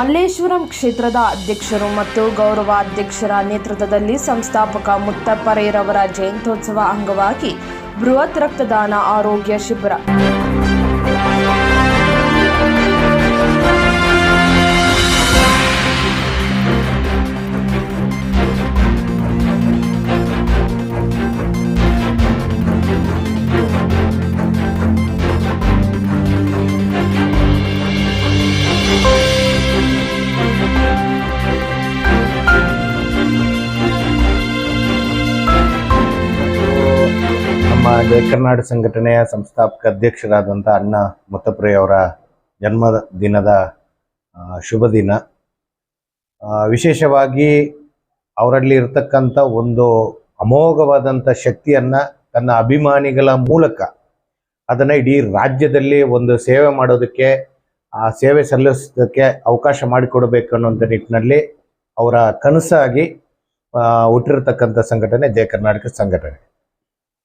ಮಲ್ಲೇಶ್ವರಂ ಕ್ಷೇತ್ರದ ಅಧ್ಯಕ್ಷರು ಮತ್ತು ಗೌರವ ಅಧ್ಯಕ್ಷರ ನೇತೃತ್ವದಲ್ಲಿ ಸಂಸ್ಥಾಪಕ ಮುತ್ತಪ್ಪರೇರವರ ಜಯಂತ್ಯೋತ್ಸವ ಅಂಗವಾಗಿ ಬೃಹತ್ ರಕ್ತದಾನ ಆರೋಗ್ಯ ಶಿಬಿರ. ಜಯ ಕರ್ನಾಟಕ ಸಂಘಟನೆಯ ಸಂಸ್ಥಾಪಕ ಅಧ್ಯಕ್ಷರಾದಂಥ ಅಣ್ಣ ಮುತ್ತಪ್ರೆ ಅವರ ಜನ್ಮ ದಿನದ ಶುಭ ದಿನ. ವಿಶೇಷವಾಗಿ ಅವರಲ್ಲಿ ಇರತಕ್ಕಂಥ ಒಂದು ಅಮೋಘವಾದಂಥ ಶಕ್ತಿಯನ್ನ ತನ್ನ ಅಭಿಮಾನಿಗಳ ಮೂಲಕ ಅದನ್ನ ಇಡೀ ರಾಜ್ಯದಲ್ಲಿ ಒಂದು ಸೇವೆ ಮಾಡೋದಕ್ಕೆ, ಆ ಸೇವೆ ಸಲ್ಲಿಸೋದಕ್ಕೆ ಅವಕಾಶ ಮಾಡಿಕೊಡಬೇಕು ಅನ್ನೋಂಥ ನಿಟ್ಟಿನಲ್ಲಿ ಅವರ ಕನಸಾಗಿ ಹುಟ್ಟಿರ್ತಕ್ಕಂಥ ಸಂಘಟನೆ ಜಯ ಕರ್ನಾಟಕ ಸಂಘಟನೆ.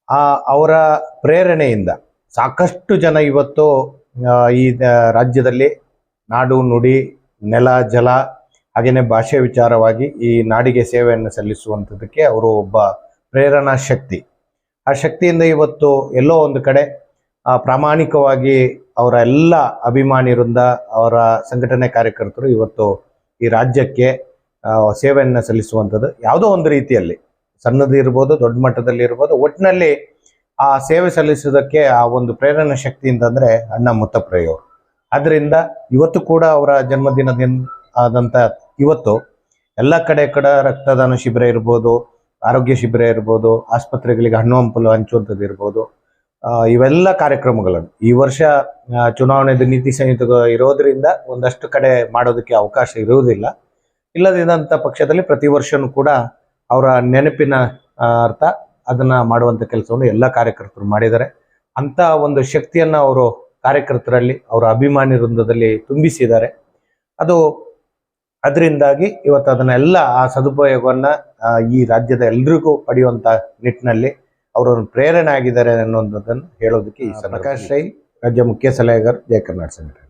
ಆ ಅವರ ಪ್ರೇರಣೆಯಿಂದ ಸಾಕಷ್ಟು ಜನ ಇವತ್ತು ಈ ರಾಜ್ಯದಲ್ಲಿ ನಾಡು, ನುಡಿ, ನೆಲ, ಜಲ ಹಾಗೆಯೇ ಭಾಷೆ ವಿಚಾರವಾಗಿ ಈ ನಾಡಿಗೆ ಸೇವೆಯನ್ನು ಸಲ್ಲಿಸುವಂಥದ್ದಕ್ಕೆ ಅವರು ಒಬ್ಬ ಪ್ರೇರಣಾ ಶಕ್ತಿ. ಆ ಶಕ್ತಿಯಿಂದ ಇವತ್ತು ಎಲ್ಲೋ ಒಂದು ಕಡೆ ಪ್ರಾಮಾಣಿಕವಾಗಿ ಅವರ ಎಲ್ಲ ಅಭಿಮಾನಿವೃಂದ, ಅವರ ಸಂಘಟನೆ ಕಾರ್ಯಕರ್ತರು ಇವತ್ತು ಈ ರಾಜ್ಯಕ್ಕೆ ಸೇವೆಯನ್ನು ಸಲ್ಲಿಸುವಂಥದ್ದು ಯಾವುದೋ ಒಂದು ರೀತಿಯಲ್ಲಿ ಸಣ್ಣದು ಇರ್ಬೋದು, ದೊಡ್ಡ ಮಟ್ಟದಲ್ಲಿ ಇರ್ಬೋದು ಒಟ್ಟಿನಲ್ಲಿ ಆ ಸೇವೆ ಸಲ್ಲಿಸೋದಕ್ಕೆ ಆ ಒಂದು ಪ್ರೇರಣಾ ಶಕ್ತಿ ಅಂತಂದ್ರೆ ಅಣ್ಣ ಮುತ್ತಪ್ರಯ್ಯವರು ಅದರಿಂದ ಇವತ್ತು ಕೂಡ ಅವರ ಜನ್ಮದಿನದಿಂದ ಆದಂತ ಇವತ್ತು ಎಲ್ಲ ಕಡೆ ಕಡೆ ರಕ್ತದಾನ ಶಿಬಿರ ಇರ್ಬೋದು, ಆರೋಗ್ಯ ಶಿಬಿರ ಇರ್ಬೋದು, ಆಸ್ಪತ್ರೆಗಳಿಗೆ ಹಣ್ಣು ಹಂಪಲು ಹಂಚುವಂಥದ್ದು ಇರ್ಬೋದು. ಇವೆಲ್ಲ ಕಾರ್ಯಕ್ರಮಗಳನ್ನು ಈ ವರ್ಷ ಚುನಾವಣೆದು ನೀತಿ ಸಂಹಿತೆ ಇರೋದ್ರಿಂದ ಒಂದಷ್ಟು ಕಡೆ ಮಾಡೋದಕ್ಕೆ ಅವಕಾಶ ಇರುವುದಿಲ್ಲ. ಇಲ್ಲದಿದ್ದಂಥ ಪಕ್ಷದಲ್ಲಿ ಪ್ರತಿ ವರ್ಷನೂ ಕೂಡ ಅವರ ನೆನಪಿನ ಅರ್ಥ ಅದನ್ನ ಮಾಡುವಂತ ಕೆಲಸವನ್ನು ಎಲ್ಲ ಕಾರ್ಯಕರ್ತರು ಮಾಡಿದ್ದಾರೆ. ಅಂತ ಒಂದು ಶಕ್ತಿಯನ್ನ ಅವರು ಕಾರ್ಯಕರ್ತರಲ್ಲಿ ಅವರ ಅಭಿಮಾನಿ ವೃಂದದಲ್ಲಿ ತುಂಬಿಸಿದ್ದಾರೆ. ಅದು ಅದರಿಂದಾಗಿ ಇವತ್ತು ಅದನ್ನೆಲ್ಲ ಆ ಸದುಪಯೋಗವನ್ನ ಈ ರಾಜ್ಯದ ಎಲ್ರಿಗೂ ಪಡೆಯುವಂತ ನಿಟ್ಟಿನಲ್ಲಿ ಅವರನ್ನು ಪ್ರೇರಣೆ ಆಗಿದ್ದಾರೆ ಅನ್ನೋದನ್ನು ಹೇಳೋದಕ್ಕೆ ಈ ಪ್ರಕಾಶ್ ರೈ ರಾಜ್ಯ ಮುಖ್ಯ ಸಲಹೆಗಾರ ಜಯ ಕರ್ನಾಟಕ ಸಂಘಟನೆ.